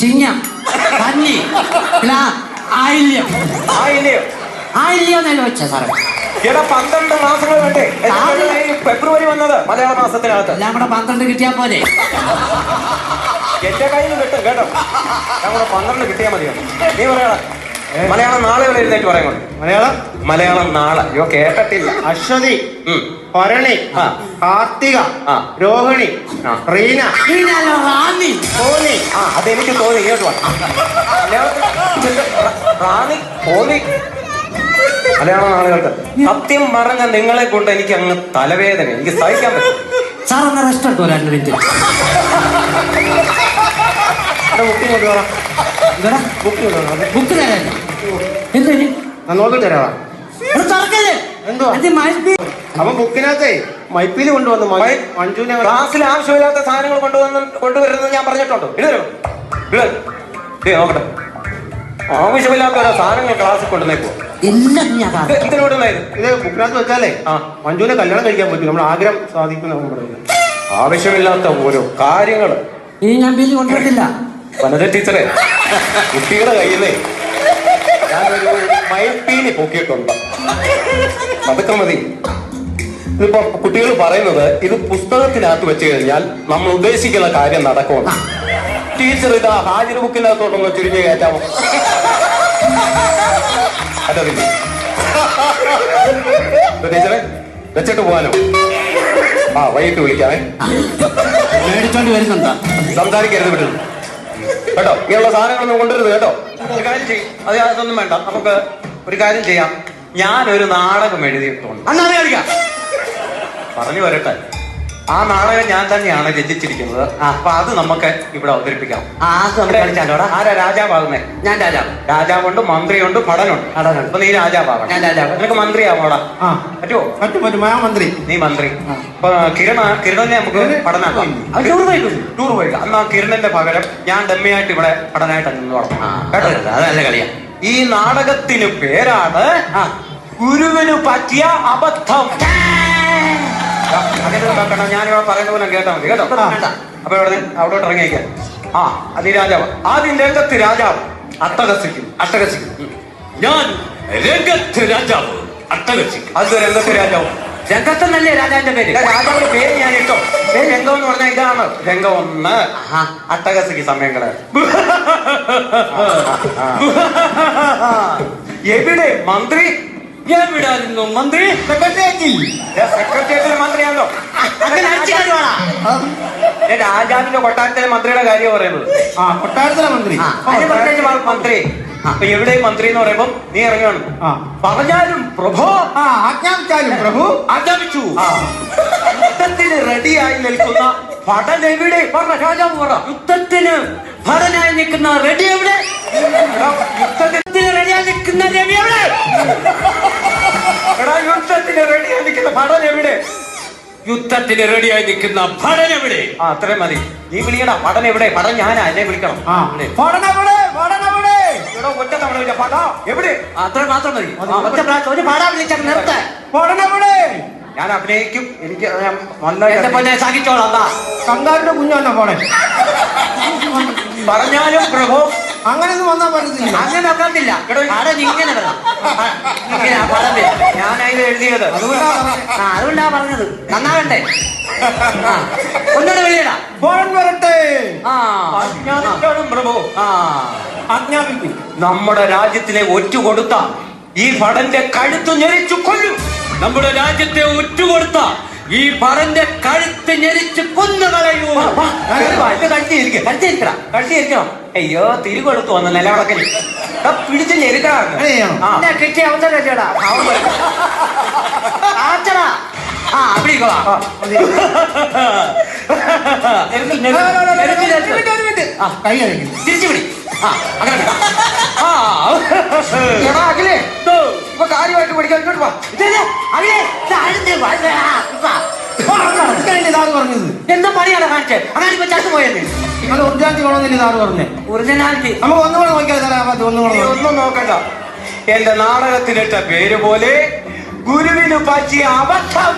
ചിങ്ങം പന്നി പ്ലാ ആയില്യം. ആയില്ലയോ ആയില്യം എന്നല്ല വെച്ച സാറേ. എടാ പന്ത്രണ്ട് മാസങ്ങൾ വേണ്ടേ? എന്നിട്ടല്ലേ ഈ ഫെബ്രുവരി വന്നത്? മലയാള മാസത്തിനകത്ത്. എല്ലാം കൂടെ പന്ത്രണ്ട് കിട്ടിയാ പോലെ എന്റെ കയ്യിൽ നിന്ന് കിട്ടും കേട്ടോ? ഞാൻ കൂടെ പന്ത്രണ്ട് കിട്ടിയാൽ മതിയോ? നീ പറയണ മലയാളം നാളെ ഇവിടെ എഴുന്നേറ്റ് പറയാൻ മലയാളം? മലയാളം നാളെ. അയ്യോ കേട്ടിട്ടില്ല. അശ്വതി പരണി ഭരണി കാർത്തിക രോഹിണി റീന കോന്നി ആ അതെനിക്ക് തോന്നി. ഇങ്ങോട്ട് റ- റാണി ഹോലി മലയാള നാളുകൾക്ക് സത്യം പറഞ്ഞ നിങ്ങളെ കൊണ്ട് എനിക്ക് അങ്ങ് തലവേദന. എനിക്ക് സഹിക്കാൻ പറ്റും. സാർ ഒന്ന് റെസ്റ്റ് എടുത്തോ രണ്ട് മിനിറ്റ് എന്റെ ബുക്ക് ബുക്ക് തരാൻ. എന്തിന് നോക്കി തുറക്കല്ലേ ബുക്കിനകത്തെ മൈപ്പിൽ കൊണ്ടുവന്നു മഞ്ജുവിനെ ക്ലാസ്സിൽ ആവശ്യമില്ലാത്ത സാധനങ്ങൾ കൊണ്ടുവന്ന് കൊണ്ടുവരുന്നത് ഞാൻ പറഞ്ഞിട്ടുണ്ടോ. നോക്കട്ടെ. ആവശ്യമില്ലാത്ത ഓരോ സാധനങ്ങൾ ക്ലാസ്സിൽ കൊണ്ടുവന്നേക്കോ ഇത് ബുക്കിനകത്ത് വെച്ചാലേ ആ. മഞ്ജുവിനെ കല്യാണം കഴിക്കാൻ പറ്റും. നമ്മൾ ആഗ്രഹം സാധിക്കുന്ന ആവശ്യമില്ലാത്ത ഓരോ കാര്യങ്ങൾ. ഇനി ഞാൻ ബില്ല് കൊണ്ടുവരത്തില്ല. വനജ ടീച്ചറെ കുട്ടികളുടെ കയ്യിലേ ഞാനൊരു മൈപ്പീലി പൊക്കിയിട്ടുണ്ട്. അതൊക്കെ മതി. ഇതിപ്പോ കുട്ടികൾ പറയുന്നത് ഇത് പുസ്തകത്തിനകത്ത് വെച്ച് കഴിഞ്ഞാൽ നമ്മൾ ഉദ്ദേശിക്കുന്ന കാര്യം നടക്കുമെന്ന്. ടീച്ചർ ഇതാ ഹാജർ ബുക്കിനകത്തോട്ടൊന്ന് ചുരുങ്ങി കയറ്റാമോ? അതതില്ല ടീച്ചറെ വെച്ചിട്ട് പോകാനോ? ആ വൈകിട്ട് വിളിക്കാമേ. മേടിച്ചോണ്ട് വരുന്നുണ്ടോ? സംസാരിക്കരുത് വിടുന്നു കേട്ടോ? ഇങ്ങനെയുള്ള സാധനങ്ങളൊന്നും കൊണ്ടുവരുത് കേട്ടോ? ഒരു കാര്യം ചെയ്യും. അത് അതൊന്നും വേണ്ട. നമുക്ക് ഒരു കാര്യം ചെയ്യാം. ഞാനൊരു നാടകം എഴുതിയിട്ടുണ്ട്. അത് കളിക്കാം പറഞ്ഞു വരട്ടെ. ആ നാടകം ഞാൻ തന്നെയാണ് രചിച്ചിരിക്കുന്നത്. അപ്പൊ അത് നമുക്ക് ഇവിടെ അവതരിപ്പിക്കാം. ആ അത് നമുക്ക് കളിച്ചാലോടാ ആരാ രാജാവാകുന്നേ? ഞാൻ രാജാവ്. രാജാവുണ്ട് മന്ത്രിയുണ്ട് ഭടനുണ്ട്. ഭടനുണ്ട്. അപ്പൊ നീ രാജാവാകണം ഞാൻ രാജാവ്. നിനക്ക് മന്ത്രിയാവോടാ? ആ. പറ്റുമോ പറ്റും പറ്റും. മന്ത്രി. നീ മന്ത്രി. അപ്പൊ കിരണ കിരണനെ നമുക്ക് പഠനാക്കാം ടൂർ പോയിക്കുന്നു ടൂർ പോയില്ല? അന്ന് ആ കിരണന്റെ പകരം ഞാൻ ഡമ്മയായിട്ട് ഇവിടെ പഠനമായിട്ട് അങ്ങ് തുടങ്ങാം കേട്ടോ? അതല്ല കളിയാ. ഈ നാടകത്തിന് പേരാണ് ഗുരുവിന് പറ്റിയ അബദ്ധം. കേട്ടോ ഞാനിവിടെ പറയുന്ന പോലെ കേട്ടാ മതി കേട്ടോ. അപ്പൊ ഇവിടെ അവിടോട്ട് ഇറങ്ങിയേക്കാം. ആ അത് ഈ രാജാവ്. ആദ്യം രംഗത്ത് രാജാവ് അട്ടഹസിക്കും അട്ടഹസിക്കും ഞാൻ രംഗത്ത് രാജാവ് അട്ടഹസിക്കും അത് രംഗത്ത് രാജാവ്. രംഗത്തെന്നല്ലേ രാജാവിന്റെ പേര്? രാജാവിന്റെ പേര് ഞാൻ ഇട്ടോ. പേര് രംഗം എന്ന് പറഞ്ഞാൽ ഇതാണ്. രംഗം ഒന്ന്. ആഹാ. അട്ടഹസിക്ക് സമയങ്ങൾ. എവിടെ? മന്ത്രി? എവിടായിരുന്നു മന്ത്രി സെക്രട്ടേറിയറ്റിലെ മന്ത്രിയാണല്ലോ. രാജാവിന്റെ കൊട്ടാരത്തിലെ മന്ത്രിയുടെ കാര്യം പറയുന്നത്. ആ കൊട്ടാരത്തിലെ മന്ത്രി. മന്ത്രി. അപ്പൊ എവിടെ മന്ത്രി എന്ന് പറയുമ്പോ നീ ഇറങ്ങണം പറഞ്ഞാലും പ്രഭോ. ആ ആജ്ഞാപിച്ചാലും പ്രഭു. ആജ്ഞാപിച്ചു. യുദ്ധത്തിന് റെഡിയായി നിൽക്കുന്ന ഭടൻ എവിടെ? പറഞ്ഞ രാജാവ് പറ. യുദ്ധത്തിന് ഭടനായി നിൽക്കുന്ന റെഡി എവിടെ? യുദ്ധത്തിന് റെഡിയായി നിൽക്കുന്ന രവി എവിടെ? യുദ്ധത്തിന് റെഡിയായി നിൽക്കുന്ന ഭടൻ എവിടെ? യുദ്ധത്തിന് റെഡിയായി നിൽക്കുന്ന ഭടൻ എവിടെ? ആ അത്രയും മതി. നീ വിളിക്കടാ ഭടൻ എവിടെ? ഭടൻ ഞാനാ എന്നെ വിളിക്കണം. ആ. വിളി. പഠനവിടെ പഠനവിടെ എടാ ഒറ്റ തവണ വിളിച്ച ഭട. എവിടെ? അത്ര മാത്രം മതി. ആ, ഒറ്റ പ്രാവശ്യം ഒരു പാടാ വിളിച്ചാൽ നിർത്ത. പഠനവിടെ ഞാൻ അഭിനയിക്കും. എനിക്ക് ഞാൻ നല്ല എന്റെ പൊന്നെ സഹിച്ചോളാം വാ. കങ്കാരുടെ കുഞ്ഞാണോ പോണെ പറഞ്ഞാലും പ്രഭു അങ്ങനെ ഒന്നും വന്നാ പറ്റത്തില്ല. അങ്ങനെ പടം ഇങ്ങനെ എഴുതിയത്. അതുകൊണ്ടാ ആ അതുകൊണ്ടാ പറഞ്ഞത്. നന്നാകട്ടെ ഒന്നുകൂടെ വിളിയടാ. ഫോൺ വരട്ടെ. ആ. പ്രഭു. ആ. ആജ്ഞാപിക്കും നമ്മുടെ രാജ്യത്തിലെ ഒറ്റ കൊടുത്ത ഈ ഭടന്റെ കഴുത്ത് ഞെരിച്ചു കൊല്ലും. നമ്മുടെ രാജ്യത്തെ ഒറ്റുകൊടുത്ത ഈ പറഞ്ഞ കഴുത്ത് ഞെരിച്ച് കൊന്നുകളയൂ കളയൂ. കടിച്ചിരിക്കടാ കട്ടിയിരിക്കണം അയ്യോ തിരികൊടുത്തു വന്ന നിലവിളക്കൽ എടാ, പിടിച്ച് ഞെരുക്കണം കിട്ടിയ അവസരം അല്ലേടാ ആച്ചടാ. ആ തിരിച്ചു പിടി. ആ അങ്ങനെ. ആ, അഖിലേ, ഇപ്പൊ കാര്യമായിട്ട് പഠിക്കാൻ ഇങ്ങോട്ട് വാ. പറഞ്ഞത്? എന്താ പണിയാണ് കാണിച്ചേ? അങ്ങനെ ഇപ്പൊ ചത്തു പോയത്. നിങ്ങൾ ഒറിജിനാലിറ്റി വേണമെന്നില്ല സാറ് പറഞ്ഞേ? ഒറിജിനാലിറ്റി നമുക്ക് ഒന്നുകൂടെ നോക്കിയാൽ തരാം പറ്റും ഒന്നുകൂടെ ഒന്നും നോക്കണ്ട. എന്റെ നാടകത്തിലിട്ട പേര് പോലെ ഗുരുവിന് പറ്റിയ അബദ്ധം